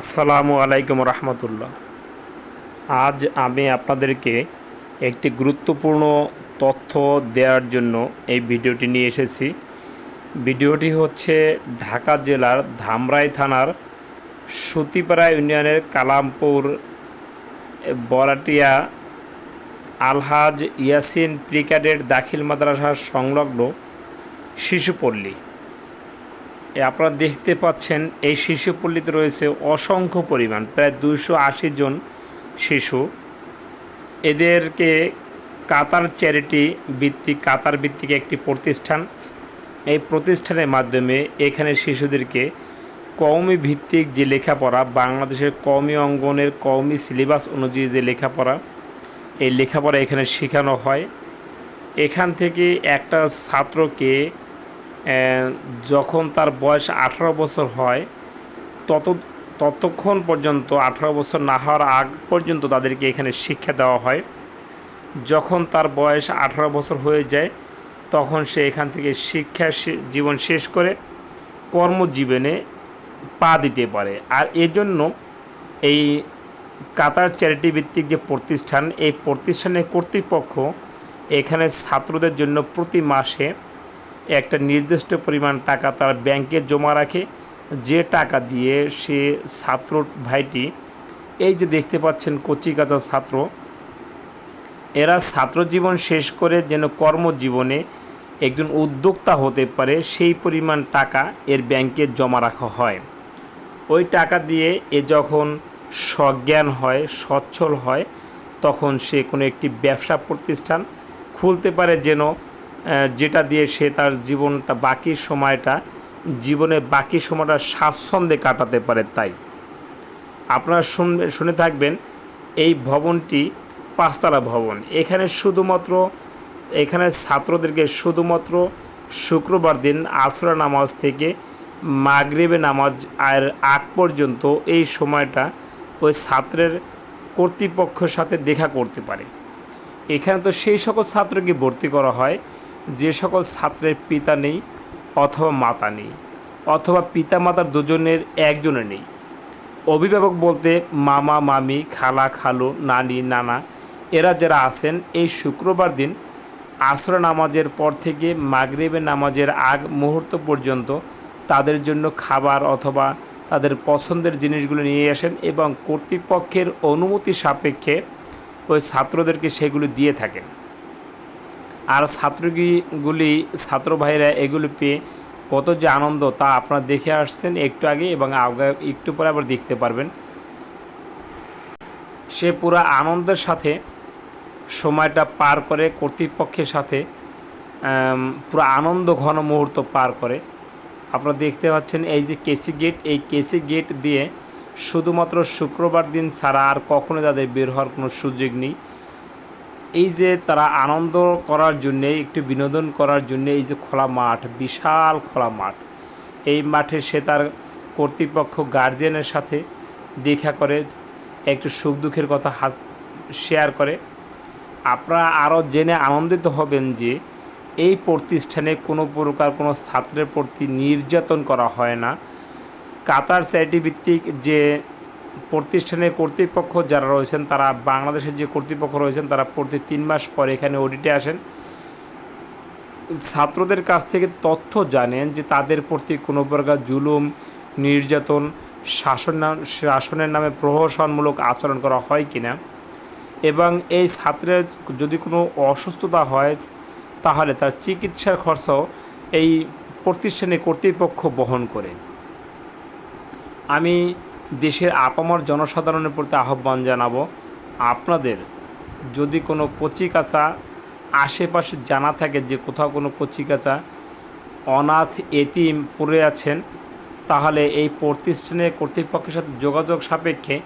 আসসালামু আলাইকুম রহমতুল্লাহ। আজ আমি আপনাদেরকে একটি গুরুত্বপূর্ণ তথ্য দেওয়ার জন্য এই ভিডিওটি নিয়ে এসেছি। ভিডিওটি হচ্ছে ঢাকা জেলার ধামরাই থানার সুতিপাড়া ইউনিয়নের কালামপুর বরাটিয়া আলহাজ ইয়াসিন প্রিক্যাডেট দাখিল মাদ্রাসার সংলগ্ন শিশুপল্লী। আপনারা দেখতে পাচ্ছেন, এই শিশুপল্লীতে রয়েছে অসংখ্য পরিমাণ, প্রায় দুশো আশি জন শিশু। এদেরকে কাতার চ্যারিটি ভিত্তিক, কাতার ভিত্তিক একটি প্রতিষ্ঠান। এই প্রতিষ্ঠানের মাধ্যমে এখানে শিশুদেরকে কওমি ভিত্তিক যে লেখাপড়া, বাংলাদেশের কওমি অঙ্গনের কওমি সিলেবাস অনুযায়ী যে লেখাপড়া, এই লেখাপড়া এখানে শেখানো হয়। এখান থেকে একটা ছাত্রকে যখন তার বয়স আঠারো বছর হয়, তত, ততক্ষণ পর্যন্ত, আঠারো বছর না হওয়ার আগ পর্যন্ত তাদেরকে এখানে শিক্ষা দেওয়া হয়। যখন তার বয়স আঠারো বছর হয়ে যায়, তখন সে এখান থেকে শিক্ষা জীবন শেষ করে কর্মজীবনে পা দিতে পারে। আর এজন্য এই কাতার চ্যারিটি ভিত্তিক যে প্রতিষ্ঠান, এই প্রতিষ্ঠানের কর্তৃপক্ষ এখানে ছাত্রদের জন্য প্রতি মাসে একটা নির্দিষ্ট পরিমাণ টাকা তার ব্যাংকে জমা রাখে। যে টাকা দিয়ে সে ছাত্র ভাইটি, এই যে দেখতে পাচ্ছেন কচি ছাত্র, এরা ছাত্র জীবন শেষ করে যেন কর্মজীবনে একজন উদ্যোক্তা হতে পারে, সেই পরিমাণ টাকা এর ব্যাংকে জমা রাখা হয়। ওই টাকা দিয়ে এ যখন সজ্ঞান হয়, সচ্ছল হয়, তখন সে কোনো একটি ব্যবসা প্রতিষ্ঠান খুলতে পারে যেন যেটা দিয়ে সে তার জীবনটা বাকি সময়টা জীবনের বাকি সময়টা স্বাচ্ছন্দ্যে কাটাতে পারে তাই। আপনারা শুনবে, শুনে থাকবেন, এই ভবনটি পাঁচতলা ভবন। এখানে শুধুমাত্র, এখানে ছাত্রদেরকে শুধুমাত্র শুক্রবার দিন আসরা নামাজ থেকে মাগরিবে নামাজ আর আগ পর্যন্ত এই সময়টা ওই ছাত্রের কর্তৃপক্ষের সাথে দেখা করতে পারে। এখানে তো সেই সকল ছাত্রকে ভর্তি করা হয়। যে সকল ছাত্রের পিতা নেই অথবা মাতা নেই, অথবা পিতা মাতার দুজনের একজনের নেই। অভিভাবক বলতে মামা, মামি, খালা, খালু, নানি, নানা, এরা যারা আছেন, এই শুক্রবার দিন আসর নামাজের পর থেকে মাগরিবের নামাজের আগ মুহূর্ত পর্যন্ত তাদের জন্য খাবার অথবা তাদের পছন্দের জিনিসগুলো নিয়ে আসেন এবং কর্তৃপক্ষের অনুমতি সাপেক্ষে ওই ছাত্রদেরকে সেগুলো দিয়ে থাকেন। আর ছাত্রগুলি ছাত্র ভাইরা এগুলো পেয়ে কত যে আনন্দ তা আপনারা দেখে আসছেন একটু আগে এবং আগে একটু পরে আবার দেখতে পারবেন। সে পুরো আনন্দের সাথে সময়টা পার করে, কর্তৃপক্ষের সাথে পুরো আনন্দ ঘন মুহূর্ত পার করে। আপনারা দেখতে পাচ্ছেন এই যে কেসি গেট, এই কেসি গেট দিয়ে শুধুমাত্র শুক্রবার দিন ছাড়া আর কখনো তাদের বের হওয়ার কোনো সুযোগ নেই। এই যে তারা আনন্দ করার জন্যে, একটু বিনোদন করার জন্য এই যে খোলা মাঠ, বিশাল খোলা মাঠ। এই মাঠে সে তার কর্তৃপক্ষ গার্জিয়ানের সাথে দেখা করে, একটু সুখ দুঃখের কথা শেয়ার করে। আপনারা আরও জেনে আনন্দিত হবেন যে, এই প্রতিষ্ঠানে কোনো প্রকার কোনো ছাত্রের প্রতি নির্যাতন করা হয় না। কাতার স্যাটি ভিত্তিক যে প্রতিষ্ঠানের কর্তৃপক্ষ যারা রয়েছেন, তারা বাংলাদেশের যে কর্তৃপক্ষ রয়েছেন, তারা প্রতি তিন মাস পর এখানে অডিটে আসেন। ছাত্রদের কাছ থেকে তথ্য জানেন যে তাদের প্রতি কোনো প্রকার জুলুম, নির্যাতন, শাসন না- শাসনের নামে প্রহসনমূলক আচরণ করা হয় কিনা এবং এই ছাত্রের যদি কোনো অসুস্থতা হয়, তাহলে তার চিকিৎসার খরচাও এই প্রতিষ্ঠানে কর্তৃপক্ষ বহন করে। আমি দেশের আপামর জনসাধারণের প্রতি আহ্বান জানাব। আপনাদের যদি কোনো কচিকাচা আশেপাশে জানা থাকে যে কোথাও কোনো কচিকাচা অনাথ এতিম পড়ে আছেন, তাহলে এই প্রতিষ্ঠানের কর্তৃপক্ষের সাথে যোগাযোগ সাপেক্ষে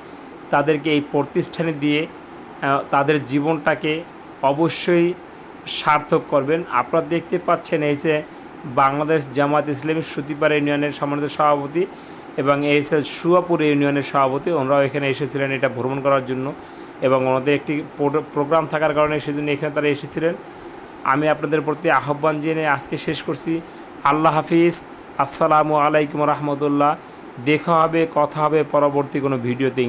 তাদেরকে এই প্রতিষ্ঠানে দিয়ে তাদের জীবনটাকে অবশ্যই সার্থক করবেন। আপনারা দেখতে পাচ্ছেন এই যে বাংলাদেশ জামাত ইসলামী সুতিপাড়া ইউনিয়নের সম্মানিত সভাপতি এবং এস এস সুয়াপুর ইউনিয়নের সভাপতি। ওনারাও এখানে এসেছিলেন, এটা ভ্রমণ করার জন্য। এবং ওনাদের একটি প্রোগ্রাম থাকার কারণে সেজন্য এখানে তারা এসেছিলেন। আমি আপনাদের প্রতি আহ্বান জেনে আজকে শেষ করছি। আল্লাহ হাফিজ। আসসালামু আলাইকুম রহমতুল্লাহ। দেখা হবে, কথা হবে পরবর্তী কোনো ভিডিওতে